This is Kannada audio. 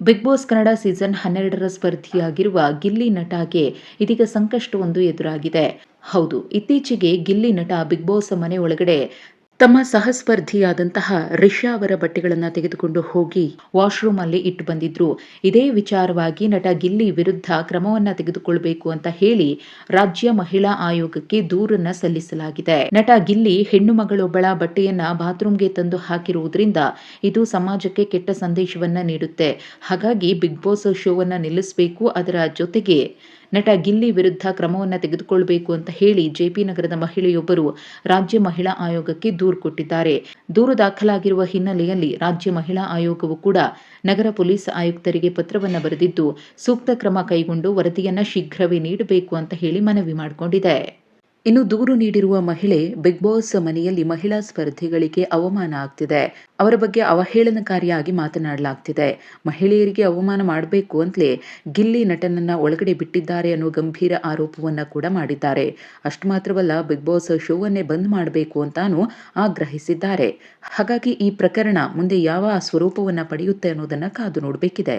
ಬಿಗ್ ಬಾಸ್ ಕನ್ನಡ ಸೀಸನ್ ಹನ್ನೆರಡರ ಸ್ಪರ್ಧಿಯಾಗಿರುವ ಗಿಲ್ಲಿ ನಟಗೆ ಇದೀಗ ಸಂಕಷ್ಟವೊಂದು ಎದುರಾಗಿದೆ. ಹೌದು, ಇತ್ತೀಚೆಗೆ ಗಿಲ್ಲಿ ನಟ ಬಿಗ್ ಬಾಸ್ ಮನೆ ಒಳಗಡೆ ತಮ್ಮ ಸಹಸ್ಪರ್ಧಿಯಾದಂತಹ ರಿಷಾ ಅವರ ಬಟ್ಟೆಗಳನ್ನು ತೆಗೆದುಕೊಂಡು ಹೋಗಿ ವಾಶ್ರೂಮ್ ಅಲ್ಲಿ ಇಟ್ಟು ಬಂದಿದ್ರು. ಇದೇ ವಿಚಾರವಾಗಿ ನಟ ಗಿಲ್ಲಿ ವಿರುದ್ಧ ಕ್ರಮವನ್ನ ತೆಗೆದುಕೊಳ್ಬೇಕು ಅಂತ ಹೇಳಿ ರಾಜ್ಯ ಮಹಿಳಾ ಆಯೋಗಕ್ಕೆ ದೂರನ್ನ ಸಲ್ಲಿಸಲಾಗಿದೆ. ನಟ ಗಿಲ್ಲಿ ಹೆಣ್ಣು ಮಗಳೊಬ್ಬಳ ಬಟ್ಟೆಯನ್ನ ಬಾತ್ರೂಮ್ಗೆ ತಂದು ಹಾಕಿರುವುದರಿಂದ ಇದು ಸಮಾಜಕ್ಕೆ ಕೆಟ್ಟ ಸಂದೇಶವನ್ನ ನೀಡುತ್ತೆ. ಹಾಗಾಗಿ ಬಿಗ್ ಬಾಸ್ ಶೋವನ್ನ ನಿಲ್ಲಿಸಬೇಕು ಅದರ ಜೊತೆಗೆ ನಟ ಗಿಲ್ಲಿ ವಿರುದ್ಧ ಕ್ರಮವನ್ನು ತೆಗೆದುಕೊಳ್ಳಬೇಕು ಅಂತ ಹೇಳಿ ಜೆಪಿ ನಗರದ ಮಹಿಳೆಯೊಬ್ಬರು ರಾಜ್ಯ ಮಹಿಳಾ ಆಯೋಗಕ್ಕೆ ದೂರು ಕೊಟ್ಟಿದ್ದಾರೆ. ದೂರು ದಾಖಲಾಗಿರುವ ಹಿನ್ನೆಲೆಯಲ್ಲಿ ರಾಜ್ಯ ಮಹಿಳಾ ಆಯೋಗವು ಕೂಡ ನಗರ ಪೊಲೀಸ್ ಆಯುಕ್ತರಿಗೆ ಪತ್ರವನ್ನು ಬರೆದಿದ್ದು, ಸೂಕ್ತ ಕ್ರಮ ಕೈಗೊಂಡು ವರದಿಯನ್ನು ಶೀಘ್ರವೇ ನೀಡಬೇಕು ಅಂತ ಹೇಳಿ ಮನವಿ ಮಾಡಿಕೊಂಡಿದೆ. ಇನ್ನು ದೂರು ನೀಡಿರುವ ಮಹಿಳೆ ಬಿಗ್ ಬಾಸ್ ಮನೆಯಲ್ಲಿ ಮಹಿಳಾ ಸ್ಪರ್ಧಿಗಳಿಗೆ ಅವಮಾನ ಆಗ್ತಿದೆ. ಅವರ ಬಗ್ಗೆ ಅವಹೇಳನಕಾರಿಯಾಗಿ ಮಾತನಾಡಲಾಗ್ತಿದೆ. ಮಹಿಳೆಯರಿಗೆ ಅವಮಾನ ಮಾಡಬೇಕು ಅಂತಲೇ ಗಿಲ್ಲಿ ನಟನನ್ನ ಒಳಗಡೆ ಬಿಟ್ಟಿದ್ದಾರೆ ಅನ್ನೋ ಗಂಭೀರ ಆರೋಪವನ್ನ ಕೂಡ ಮಾಡಿದ್ದಾರೆ. ಅಷ್ಟು ಮಾತ್ರವಲ್ಲ, ಬಿಗ್ ಬಾಸ್ ಶೋವನ್ನೇ ಬಂದ್ ಮಾಡಬೇಕು ಅಂತಾನೂ ಆಗ್ರಹಿಸಿದ್ದಾರೆ. ಹಾಗಾಗಿ ಈ ಪ್ರಕರಣ ಮುಂದೆ ಯಾವ ಸ್ವರೂಪವನ್ನ ಪಡೆಯುತ್ತೆ ಅನ್ನೋದನ್ನ ಕಾದು ನೋಡಬೇಕಿದೆ.